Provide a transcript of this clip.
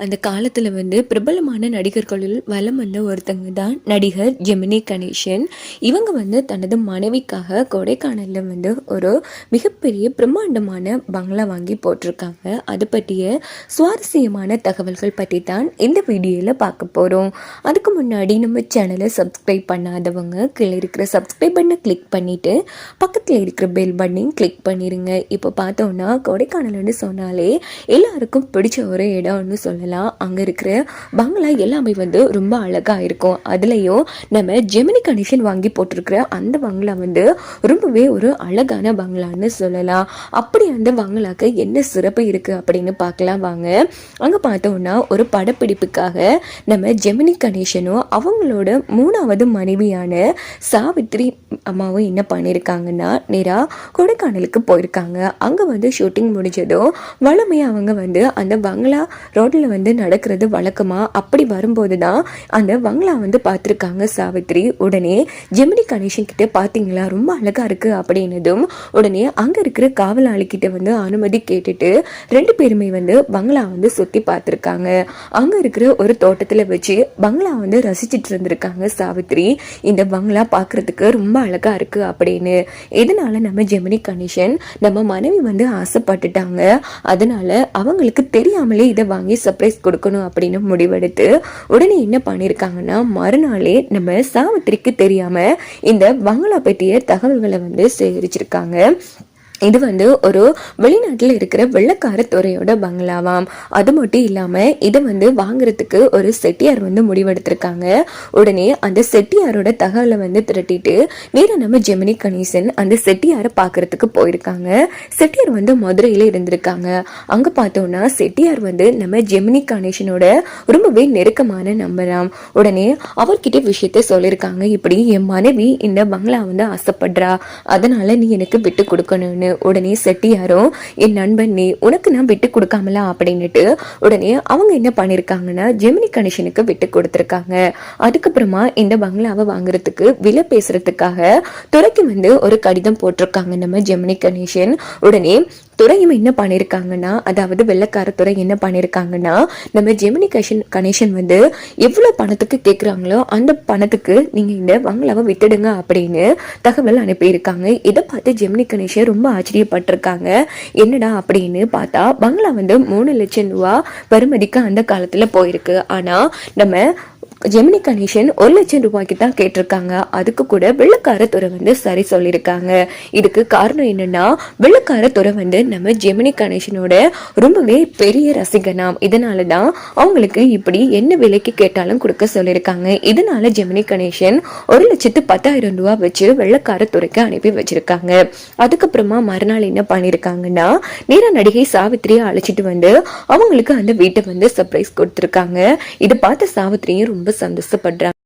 அந்த காலத்தில் வந்து பிரபலமான நடிகர்களில் வலம் வந்த ஒருத்தங்க தான் நடிகர் ஜெமினி கணேசன். இவங்க வந்து தனது மனைவிக்காக கொடைக்கானலில் வந்து ஒரு மிகப்பெரிய பிரம்மாண்டமான பங்களா வாங்கி போட்டிருக்காங்க. அது பற்றிய சுவாரஸ்யமான தகவல்கள் பற்றி தான் இந்த வீடியோவில் பார்க்க போகிறோம் அதுக்கு முன்னாடி நம்ம சேனலை சப்ஸ்கிரைப் பண்ணாதவங்க கீழே இருக்கிற சப்ஸ்கிரைப் பண்ணை கிளிக் பண்ணிவிட்டு பக்கத்தில் இருக்கிற பெல் பட்டனையும் கிளிக் பண்ணிடுங்க இப்போ பார்த்தோன்னா கொடைக்கானல்னு சொன்னாலே எல்லாருக்கும் பிடிச்ச ஒரு இடம்னு சொல்லலாம். அங்கே இருக்கிற பங்களா எல்லாமே வந்து ரொம்ப அழகாக இருக்கும். அதுலேயும் நம்ம ஜெமினி கனெக்ஷன் வாங்கி போட்டிருக்கிற அந்த பங்களா வந்து ரொம்பவே ஒரு அழகான பங்களான்னு சொல்லலாம். அப்படி அந்த பங்களாக்கு என்ன சிறப்பு இருக்குது அப்படின்னு பார்க்கலாம் வாங்க. அங்கே பார்த்தோம்னா ஒரு படப்பிடிப்புக்காக நம்ம ஜெமினி கணேசனும் அவங்களோட மூணாவது மனைவியான சாவித்ரி அம்மாவும் என்ன பண்ணியிருக்காங்கன்னா நேராக கொடைக்கானலுக்கு போயிருக்காங்க. அங்கே வந்து ஷூட்டிங் முடிஞ்சதும் வளமையாக அவங்க வந்து அந்த பங்களா ரோட்டில் வந்து வந்து நடக்கிறது வழக்கமாக அப்படி வரும்போது தான் அந்த பங்களா வந்து பார்த்துருக்காங்க சாவித்ரி. உடனே ஜெமினி கணேசன் கிட்ட பார்த்தீங்களா? ரொம்ப அழகாக இருக்குது அப்படின்னதும் உடனே அங்கே இருக்கிற காவலாளிக்கிட்ட வந்து அனுமதி கேட்டுட்டு ரெண்டு பேருமே வந்து பங்களா வந்து சுற்றி பார்த்துருக்காங்க. அங்கே இருக்கிற ஒரு தோட்டத்தில் வச்சு பங்களா வந்து ரசிச்சிட்டு இருந்திருக்காங்க சாவித்ரி. இந்த பங்களா பார்க்கறதுக்கு ரொம்ப அழகாக இருக்கு அப்படின்னு. இதனால நம்ம ஜெமினி கணேசன் நம்ம மனைவி வந்து ஆசைப்பட்டுட்டாங்க. அதனால அவங்களுக்கு தெரியாமலே இதை வாங்கி சர்ப்ரைஸ் கொடுக்கணும் அப்படின்னு முடிவெடுத்து உடனே என்ன பண்ணியிருக்காங்கன்னா மறுநாளே நம்ம சாவித்திரிக்கு தெரியாம இந்த பங்களா பற்றிய தகவல்களை வந்து சேகரிச்சிருக்காங்க. இது வந்து ஒரு வெளிநாட்டில் இருக்கிற வெள்ளக்கார துறையோட பங்களாவாம். அது மட்டும் இல்லாமல் இதை வந்து வாங்குறதுக்கு ஒரு செட்டியார் வந்து முடிவெடுத்திருக்காங்க. உடனே அந்த செட்டியாரோட தகவலை வந்து திரட்டிட்டு நேராக நம்ம ஜெமினி கணேசன் அந்த செட்டியாரை பார்க்கறதுக்கு போயிருக்காங்க. செட்டியார் வந்து மதுரையில் இருந்திருக்காங்க. அங்கே பார்த்தோம்னா செட்டியார் வந்து நம்ம ஜெமினி கணேசனோட ரொம்பவே நெருக்கமான நம்பராம் உடனே அவர்கிட்ட விஷயத்த சொல்லியிருக்காங்க. இப்படி என் மனைவி இந்த பங்களா வந்து ஆசைப்படுறா. அதனால நீ எனக்கு விட்டு கொடுக்கணும்னு. உடனே செட்டியாரும் என் நண்பன் நீ உனக்கு நான் விட்டு கொடுக்காமலா? அப்படின்னுட்டு உடனே அவங்க என்ன பண்ணியிருக்காங்கன்னா ஜெமினி கணேசனுக்கு விட்டு கொடுத்துருக்காங்க. அதுக்கப்புறமா இந்த பங்களாவை வாங்குறதுக்கு விலை பேசுறதுக்காக துறைக்கு வந்து ஒரு கடிதம் போட்டிருக்காங்க நம்ம ஜெமினி கணேசன். உடனே துறையும் என்ன பண்ணியிருக்காங்கன்னா அதாவது வெள்ளக்கார துறை என்ன பண்ணியிருக்காங்கன்னா நம்ம ஜெமினி கஷன் கணேசன் வந்து எவ்வளோ பணத்துக்கு கேட்குறாங்களோ அந்த பணத்துக்கு நீங்கள் இந்த பங்களாவை விட்டுடுங்க அப்படின்னு தகவல் அனுப்பியிருக்காங்க. இதை பார்த்து ஜெமினி கணேசன் ரொம்ப ஆச்சரியப்பட்டிருக்காங்க. என்னடா அப்படின்னு பார்த்தா பங்களா வந்து மூணு லட்சம் ரூபா பெறுமதிக்கு அந்த காலத்தில் போயிருக்கு. ஆனால் நம்ம ஜெமினி கணேசன் ஒரு லட்சம் ரூபாய்க்கு தான் கேட்டிருக்காங்க. அதுக்கு கூட வெள்ளக்கார துறை வந்து சரி சொல்லியிருக்காங்க. இதுக்கு காரணம் என்னன்னா வெள்ளக்கார துறை வந்து நம்ம ஜெமினி கணேசனோட ரொம்பவே பெரிய ரசிகனாம் இதனால தான் அவங்களுக்கு இப்படி என்ன விலைக்கு கேட்டாலும் கொடுக்க சொல்லியிருக்காங்க. இதனால ஜெமினி கணேசன் ஒரு லட்சத்து பத்தாயிரம் ரூபா வச்சு வெள்ளக்கார துறைக்கு அனுப்பி வச்சிருக்காங்க. அதுக்கப்புறமா மறுநாள் என்ன பண்ணியிருக்காங்கன்னா நேரா நடிகை சாவித்திரியை அழைச்சிட்டு வந்து அவங்களுக்கு அந்த வீட்டை வந்து சர்ப்ரைஸ் கொடுத்துருக்காங்க. இதை பார்த்த சாவித்திரியும் ரொம்ப ரொம்ப சந்தோஷப்படுறாங்க.